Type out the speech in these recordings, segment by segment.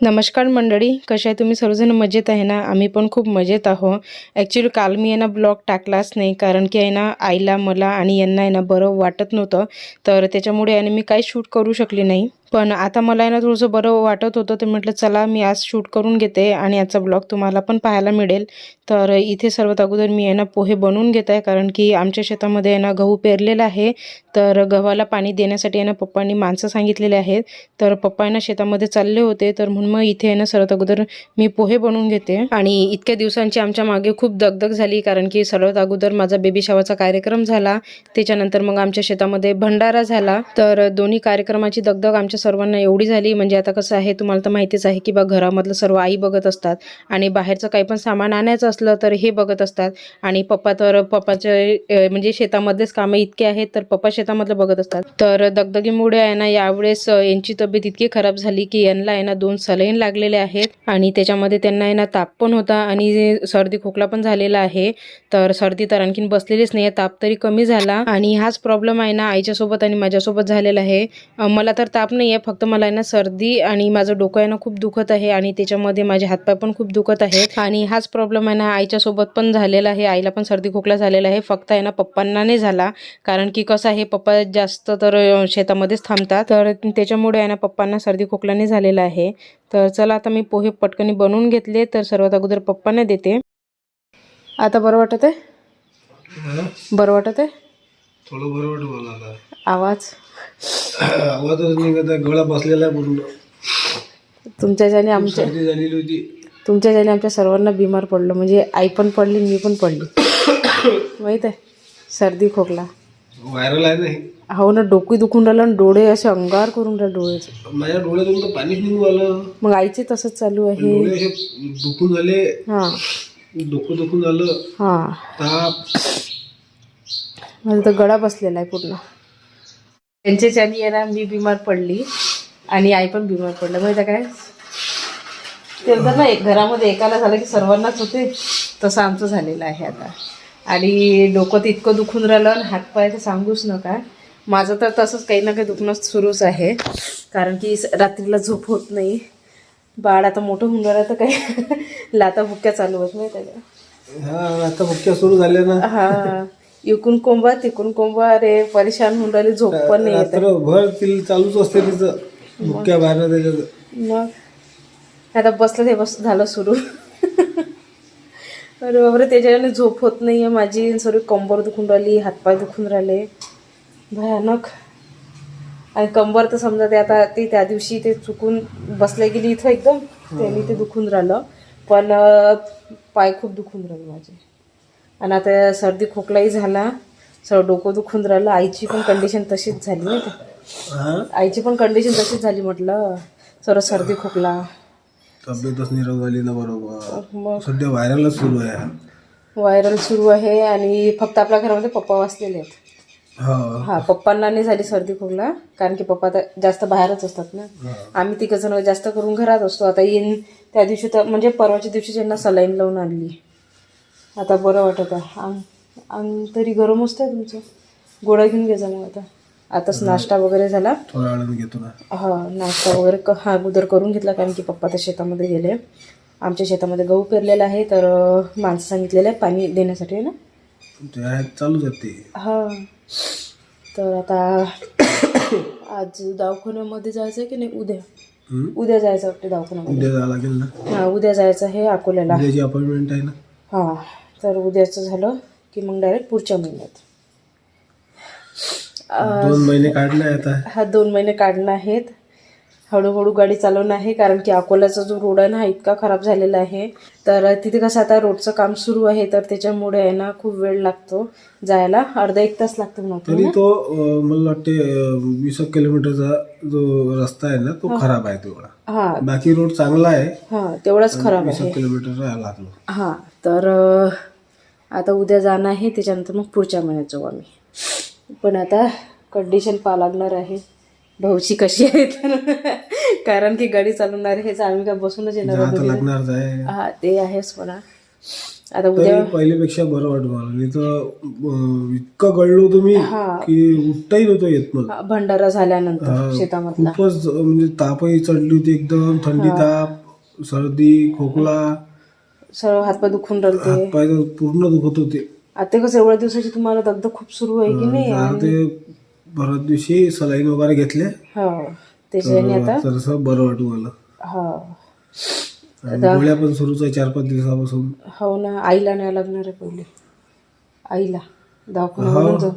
नमस्कार मंडळी कशा आहे तुम्ही? सर्वजण मजेत आहे ना? आम्ही पण खूप मजेत आहो ॲक्च्युली काल मी यांना ना ब्लॉग टाकलाच नाही कारण की आहे ना आईला मला आणि यांना आहे ना बरं वाटत नव्हतं. तर त्याच्यामुळे आणि मी काही शूट करू शकले नाही. पण आता मला आहे ना थोडंसं बरं वाटत होतं. तर म्हटलं चला मी आज शूट करून घेते आणि याचा ब्लॉग तुम्हाला पण पाहायला मिळेल. तर इथे सर्वात अगोदर मी आहे ना पोहे बनवून घेत आहे. कारण की आमच्या शेतामध्ये आहे ना गहू पेरलेला आहे. तर गव्हाला पाणी देण्यासाठी आहे ना पप्पांनी माणसं सांगितलेले आहेत. तर पप्पा आहे ना शेतामध्ये चालले होते. तर म्हणून मग इथे आहे ना सर्वात अगोदर मी पोहे बनवून घेते. आणि इतक्या दिवसांची आमच्या मागे खूप दगदग झाली. कारण की सर्वात अगोदर माझा बेबी शावाचा कार्यक्रम झाला. त्याच्यानंतर मग आमच्या शेतामध्ये भंडारा झाला. तर दोन्ही कार्यक्रमाची दगदग आमच्या सर्वांना एवढी झाली. म्हणजे आता कसं आहे तुम्हाला तर माहितीच आहे की बा घरामधलं सर्व आई बघत असतात आणि बाहेरचं काही पण सामान आणायचं असलं तर हे बघत असतात. आणि पप्पा तर पप्पाचे म्हणजे शेतामध्येच कामं इतके आहेत तर पप्पा शेतामधलं बघत असतात. तर दगदगीमुळे आहे ना यावेळेस यांची तब्येत इतकी खराब झाली की यांना आहे ना दोन सलाईन लागलेले आहेत. आणि त्याच्यामध्ये त्यांना आहे ना ताप पण होता आणि सर्दी खोकला पण झालेला आहे. तर सर्दी तर आणखीन बसलेलीच नाही आहे ताप तरी कमी झाला. आणि हाच प्रॉब्लेम आहे ना आईच्यासोबत आणि माझ्यासोबत झालेला आहे. मला तर ताप नाही आहे फक्त मला आहे ना सर्दी आणि माझं डोकं आहे ना खूप दुखत आहे आणि त्याच्यामध्ये माझे हातपाय पण खूप दुखत आहेत. आणि हाच प्रॉब्लेम आहे ना आईच्या सोबत पण झालेला आहे. आईला पण सर्दी खोकला झालेला आहे. फक्त आहे ना पप्पांना नाही झाला. कारण की कसं आहे पप्पा जास्त तर शेतामध्येच थांबतात. तर त्याच्यामुळे आहे ना पप्पांना सर्दी खोकला नाही झालेला आहे. तर चला आता मी पोहे पटकनी बनवून घेतले. तर सर्वात अगोदर पप्पांना देते. आता बरं वाटत आहे बरं वाटत आहे आवाज? आवाजच निघत आहे गळा बसलेला आहे पूर्ण. तुमच्या ज्याने आमच्या सर्दी झालेली होती. तुमच्या ज्याने आमच्या सर्वांना बिमार पडलो. म्हणजे आई पण पडली मी पण पडली. माहीत आहे? सर्दी खोकला. व्हायरल आहे नाही हो. ना डोकं दुखून राहिलं आणि डोळे असे अंगार करून राहिले डोळ्याचे माझ्या डोळ्यातून तर पाणीच निघून आलं. मग आईचे तसंच चालू आहे. डोळे असे दुखून झाले. हां. डोकं दुखून झालं. हां. ताप. माझा तर गळा बसलेला आहे पूर्ण. त्यांच्याच्यानी आहे ना मी बिमार पडली आणि आई पण बिमार पडलं. माहिती आहे काय? ते ना एक घरामध्ये एकाला झालं की सर्वांनाच होते. तसं आमचं झालेलं आहे आता. आणि डोकं तर इतकं दुखून राहिलं आणि हातपाय तर सांगूच नका. माझं तर तसंच काही ना काही दुखणं सुरूच आहे. कारण की रात्रीला झोप होत नाही. बाळ आता मोठं होऊन राहिलं तर काही लाता बुक्क्या चालू होत नाही त्याला हा आता मुख्य सुरू झाले ना. हा. इकून कोंबा तिकून कोंबा अरे परेशान होऊन राहिली झोप पण नाही येत. रात्रभर तिला चालूच असते तिचं. मुख्य बाहेर त्याच्यात. मग? आता बसलं ते बस झालं सुरू. अरे बाबरे त्याच्याने झोप होत नाही आहे माझी सर्व कंबर दुखून राहिली हातपाय दुखून राहिले. भयानक. आणि कंबर तर समजा ते आता ते त्या दिवशी ते चुकून बसल्या गेली इथं एकदम त्यांनी ते दुखून राहिलं. पण अं, पाय खूप दुखून राहिले माझे. आणि आता सर्दी खोकलाही झाला. सर्व डोकं दुखून राहिलं. आईची पण कंडिशन तशीच झाली ना ते हा? आईची पण कंडिशन तशीच झाली म्हटलं. सर्व सर्दी खोकला. तब्येतच निरोग झाली ना बरोबर. मग? सध्या व्हायरलच सुरू आहे. व्हायरल सुरू आहे आणि फक्त आपल्या घरामध्ये पप्पा वाचलेले आहेत. हा. पप्पांना नाही झाली सर्दी खोकला. कारण की पप्पा तर जास्त बाहेरच असतात ना. आम्ही तिघ जण जास्त करून घरात असतो. आता येईन त्या दिवशी तर म्हणजे परवाच्या दिवशी त्यांना सलाईन लावून आणली. आता बरं वाटत आहे. तरी गरम असतं तुमचं. गोळ्या घेऊन घ्या मग आता. आताच नाश्ता वगैरे झाला. थोड्या वेळाने घेतो ना. हा नाश्ता वगैरे क हा अगोदर करून घेतला कारण की पप्पा तर शेतामध्ये गेले. आमच्या शेतामध्ये गहू पेरलेला आहे तर माणसं सांगितलेलं आहे पाणी देण्यासाठी आहे ना? ते आहे चालूच आहेत ते. हा. तर आता आज दवाखान्यामध्ये जायचं आहे की नाही उद्या? हम्म? उद्या जायचं वाटतं दवाखान्यामध्ये. उद्या जावं लागेल ना. हा उद्या जायचं आहे अकोल्याला. उद्याची अपॉइंटमेंट आहे ना. हा. तर उद्याचं झालं की मग डायरेक्ट पुढच्या महिन्यात. दोन महिने काढले आता. हा दोन महिने काढणं आहेत. हळूहळू गाडी चालवणं आहे कारण की अकोल्याचा जो रोड आहे ना हा इतका खराब झालेला आहे. तर तिथे कसं आता रोडचं काम सुरू आहे तर त्याच्यामुळे आहे ना खूप वेळ लागतो जायला. अर्धा एक तास लागतो नव्हतं तरी तो अं, मला वाटते वीस एक किलोमीटरचा जो रस्ता आहे ना तो खराब आहे तेवढा. हा. बाकी रोड चांगला आहे हा तेवढाच खराब वीस आहे. एक किलोमीटर राहायला लागलो. हा तर अं, आता उद्या जाणं आहे त्याच्यानंतर मग पुढच्या महिन्यात जाऊ आम्ही. पण आता कंडिशन पाहा लागणार आहे. भाऊची कशी आहे तर कारण की गाडी चालवणार हेच आम्ही काय बसूनच येणार आता आहोत घरी. लागणारच आहे. हा ते आहेच म्हणा. आता उद्या तरी पहिल्यापेक्षा बरं वाटू मला. नाही तर अं, इतकं गळलो होतो मी हा. की उठताही नव्हतं येत मला. भंडारा झाल्यानंतर. शेतामधला. खूपच म्हणजे तापही चढली होती एकदम थंडी ताप सर्दी खोकला. सर्व हातपाय दुखून राहते हातपाय तर पूर्ण दुखत होते. आता कसं एवढ्या दिवसाची तुम्हाला दगदग खूप सुरू आहे की नाही? आता ते परत दिवशी सलाईन वगैरे घेतले. हो त्याच्याने आता बरं वाटू मला. हो. आणि गोळ्या पण सुरूच आहे चार पाच दिवसापासून. हो ना आईला न्यावं लागणार आहे पहिले. आईला दवाखान्यावरून जाऊ.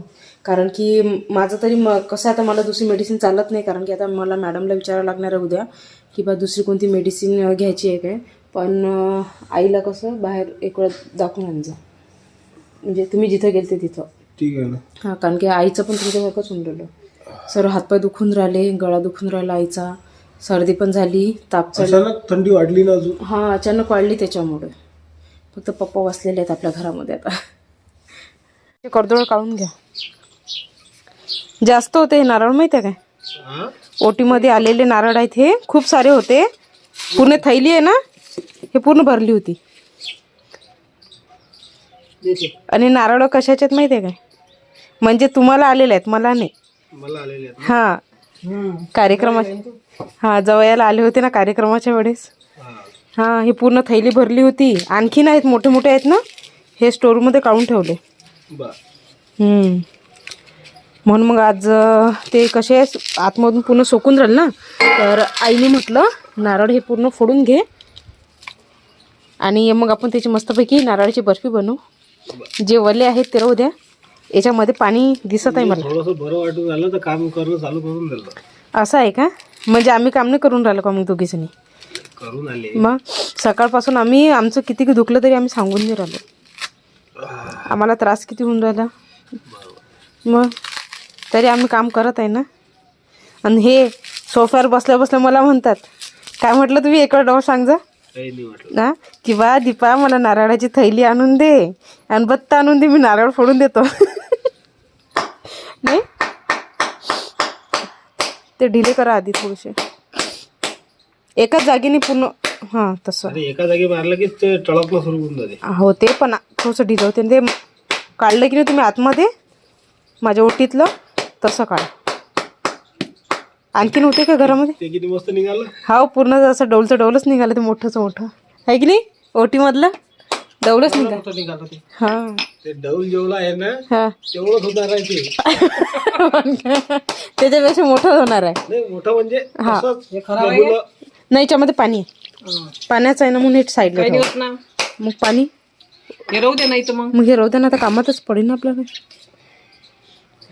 कारण की म- माझं तरी म कसं आता मला दुसरी मेडिसिन चालत नाही कारण की आता मला मॅडमला विचारावं लागणार आहे उद्या की बा दुसरी कोणती मेडिसिन घ्यायची आहे काय? पण अं, आईला कसं बाहेर एक वेळ दाखवून जा. म्हणजे तुम्ही जिथं गेलते तिथं. ठीक आहे ना हां कारण की आईचं पण तुमच्यासारखंच होऊन राहिलं. सर्व हातपाय दुखून राहिले गळा दुखून राहिला आईचा. सर्दी पण झाली ताप चढ अचानक थंडी वाढली ना अजून? हां अचानक वाढली त्याच्यामुळे. फक्त पप्पा बसलेले आहेत आपल्या घरामध्ये आता. ते कर्दोळ काढून घ्या. जास्त होते हे नारळ माहिती आहे काय? ओटीमध्ये आलेले नारळ आहेत हे. खूप सारे होते. पूर्ण थैली आहे ना? हे पूर्ण भरली होती. आणि नारळ कशाचे आहेत माहिती आहे काय? म्हणजे तुम्हाला आलेले आहेत मला नाही. मला आलेले आहेत हां. कार्यक्रमा हां जवयाला आले होते ना कार्यक्रमाच्या वेळेस. हां. ही पूर्ण थैली भरली होती. आणखीन आहेत मोठे मोठे आहेत ना? हे स्टोरमध्ये काढून ठेवले. म्हणून मग आज ते कसे आतमधून पूर्ण सोकून राहील ना? तर आईने म्हटलं नारळ हे पूर्ण फोडून घे. आणि मग आपण त्याची मस्तपैकी नारळाची बर्फी बनवू. जे वले आहेत ते राहू द्या. याच्यामध्ये पाणी दिसत आहे मला. थोडस बरं वाटून झालं तर काम करणं चालू करून असं आहे का? म्हणजे आम्ही काम नाही करून राहिलो का मग दोघीजणी? करून आले. मग सकाळपासून आम्ही आमचं किती दुखलं तरी आम्ही सांगून नाही राहिलो. आम्हाला त्रास किती होऊन राहिला? मग तरी आम्ही काम करत आहे ना? आणि हे सोफ्यावर बसल्या बसल्या मला म्हणतात काय म्हटलं तुम्ही? एक वेळ सांग जा. ना की बा दीपा मला नारळाची थैली आणून दे आणि बत्ता आणून दे मी नारळ फोडून देतो. नाही? ते ढिले करा आधी थोडेसे. एकाच जागेने पूर्ण हां तसं. एका जागी मारलं की ते टळकणं सुरू होऊन जाते. हो ते पण थोडंसं ढिलं होते. ते काढलं की नाही तुम्ही आतमध्ये माझ्या ओटीतलं तसं काढा. आणखीन होते का घरामध्ये? ते किती मस्त निघालं. हा पूर्ण असं डौलचं डौलच निघालं ते मोठंच मोठं. आहे की नाही? ओटीमधलं. डौलच निघालं मोठं निघालं ते. हां. ते डौल जेवढं आहे ना हां. तेवढंच होणार आहे ते. त्याच्यापेक्षा मोठं होणार आहे. नाही मोठं म्हणजे हा. असंच गबुलं. नाही याच्यामध्ये पाणी आहे. पाण्याचं आहे ना म्हणून हे साईडला ठेवा. ना. मग पाणी? हे राहू दे नाही तर मग. मग हे राहू द्या ना आता कामातच पडेल ना आपल्याला.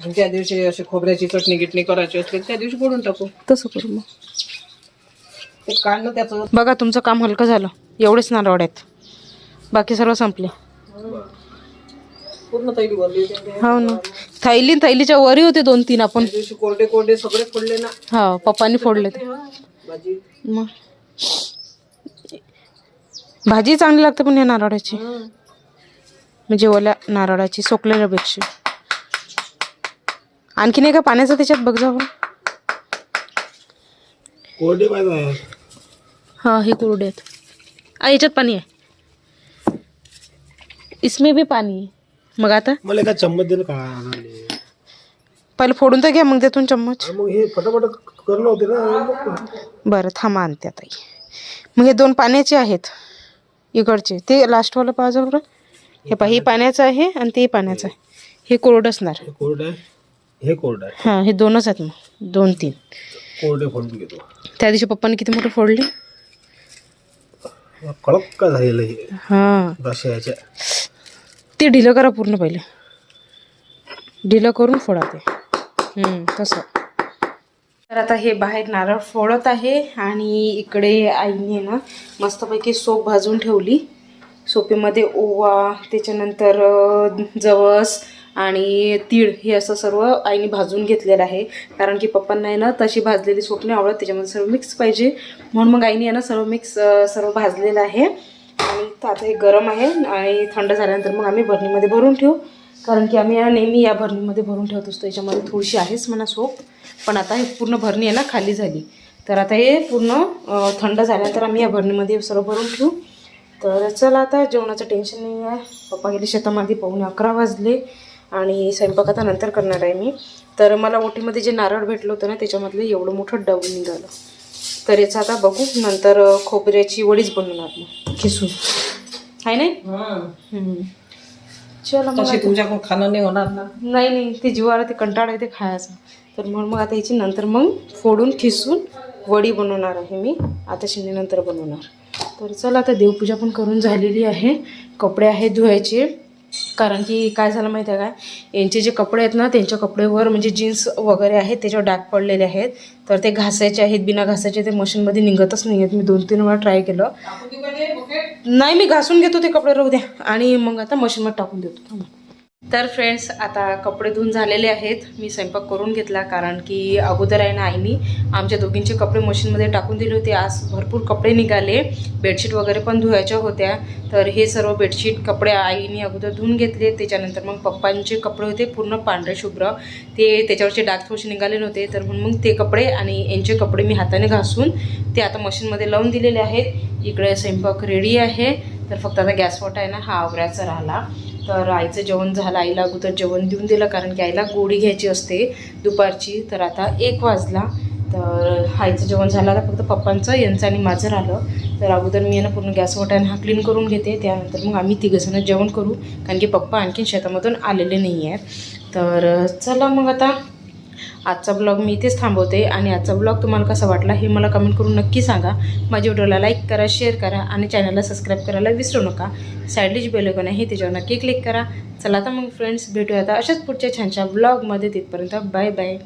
ज्या दिवशी अशी खोबऱ्याची चटणी गिटणी करायची असली त्या दिवशी फोडून टाकू. तसं करू मग. ते काढलं त्याचं. बघा तुमचं काम हलकं झालं. एवढेच नारळ आहेत. बाकी सर्व संपले. पूर्ण तैली भरली हो ना. थैली थैलीच्या वरी होते दोन तीन आपण. दिवशी कोरडे कोरडे सगळे फोडले ना. हा पप्पांनी फोडले ते भाजी. मग. भाजी चांगली लागते पण या नारळाची. म्हणजे ओल्या नारळाची सोकलेल्यापेक्षा. आणखीन एका पाण्याचं त्याच्यात बघ जाऊ कोरडे पाहिजे हाँ हे कोरडे आहेत. आ याच्यात पाणी आहे. इसमें भी पाणी आहे. मग आता? मला एका चम्मच दे ना का. पहिले फोडून तर घ्या मग त्यातून चम्मच. मग हे फटाफट करणं होते ना बरं थांबा आणते आता ही. मग हे दोन पाण्याचे आहेत इकडचे. ते लास्टवालं पाहिजे बरं. हे पहा हे पाण्याचं आहे आणि ते पाण्याचं आहे. हे कोरडं असणार. हे कोरडं आहे हे कोरडं आहे. हां हे दोनच आहेत मग. दोन तीन. कोरडे फोडून घेतो. त्या दिवशी पप्पाने किती मोठे फोडले? कडक का झालेलं हे? हां. ते ढिलं करा पूर्ण पहिले. ढिलं करून फोडा ते. तसं. तर आता हे बाहेर नारळ फोडत आहे आणि इकडे आईने ना मस्तपैकी सोप भाजून ठेवली. सोपेमध्ये ओवा त्याच्यानंतर जवस आणि तीळ हे असं सर्व आईने भाजून घेतलेलं आहे. कारण की पप्पांना आहे ना तशी भाजलेली सोप नाही आवडत त्याच्यामध्ये सर्व मिक्स पाहिजे. म्हणून मग आईने आहे ना सर्व मिक्स सर्व भाजलेलं आहे. आणि आता हे गरम आहे आणि थंड झाल्यानंतर मग आम्ही भरणीमध्ये भरून ठेवू. कारण की आम्ही या नेहमी या भरणीमध्ये भरून ठेवत असतो. याच्यामध्ये थोडीशी आहेच म्हणा सोप. पण आता हे पूर्ण भरणी आहे ना खाली झाली. तर आता हे पूर्ण थंड झाल्यानंतर आम्ही या भरणीमध्ये सर्व भरून ठेवू. तर चला आता जेवणाचं टेन्शन नाही आहे पप्पा गेले शेतामध्ये पाहुणे अकरा वाजले आणि स्वयंपाक आता नंतर करणार आहे मी. तर मला ओटीमध्ये जे नारळ भेटलं होतं ना त्याच्यामधलं एवढं मोठं डब निघालं. तर याचं आता बघू. नंतर खोबऱ्याची वडीच बनवणार मग. खिसून. आहे नाही. चला मग तुमच्याकडून खाणं नाही होणार ना? नाही नाही. ते जीवाला ते कंटाळा आहे ते खायचा. तर म्हणून मग आता याची नंतर मग फोडून खिसून वडी बनवणार आहे मी. आता शिंदेनंतर बनवणार. तर चला आता देवपूजा पण करून झालेली आहे. कपडे आहेत धुवायचे. कारण की काय झालं माहिती आहे काय? यांचे जे कपडे आहेत ना त्यांच्या कपड्यावर म्हणजे जीन्स वगैरे आहेत त्याच्यावर डाग पडलेले आहेत. तर ते घासायचे आहेत बिना घासायचे ते मशीनमध्ये निघतच नाही आहेत मी दोन तीन वेळा ट्राय केलं. नाही मी घासून घेतो ते कपडे राहू द्या. आणि मग आता मशीनमध्ये टाकून देतो. थांबा. तर फ्रेंड्स आता कपडे धुवून झालेले आहेत. मी स्वयंपाक करून घेतला कारण की अगोदर आहे ना आईनी आमच्या दोघींचे कपडे मशीनमध्ये टाकून दिले होते. आज भरपूर कपडे निघाले. बेडशीट वगैरे पण धुवायच्या होत्या. तर हे सर्व बेडशीट कपडे आईने अगोदर धुवून घेतले. त्याच्यानंतर मग पप्पांचे कपडे होते पूर्ण पांढरे शुभ्र. ते त्याच्यावरचे डाग थोडेसे निघाले नव्हते. तर म्हणून मग ते कपडे आणि यांचे कपडे मी हाताने घासून ते आता मशीनमध्ये लावून दिलेले आहेत. इकडे स्वयंपाक रेडी आहे. तर फक्त आता गॅसवॉट आहे ना हा आवरायचा राहिला. तर आईचं जेवण झालं आईला अगोदर जेवण देऊन दिलं कारण की आईला गोळी घ्यायची असते दुपारची. तर आता एक वाजला. तर आईचं जेवण झालं आता फक्त पप्पांचं यांचं आणि माझं राहिलं. तर अगोदर मी ना पूर्ण गॅस वटाने हा क्लीन करून घेते. त्यानंतर मग आम्ही तिघंजणं जेवण करू. कारण की पप्पा आणखीन शेतामधून आलेले नाही आहेत तर चला मग आता आजचा ब्लॉग मी इथेच थांबवते आणि आजचा ब्लॉग तुम्हाला कसा वाटला हे मला कमेंट करून नक्की सांगा. माझ्या व्हिडिओला लाईक करा शेअर करा आणि चॅनलला सबस्क्राईब करायला विसरू नका. साईडली जी बेलकॉन आहे त्याच्यावर नक्की क्लिक करा. चला आता मग फ्रेंड्स भेटूया आता अशाच पुढच्या छानशा ब्लॉगमध्ये तिथपर्यंत बाय बाय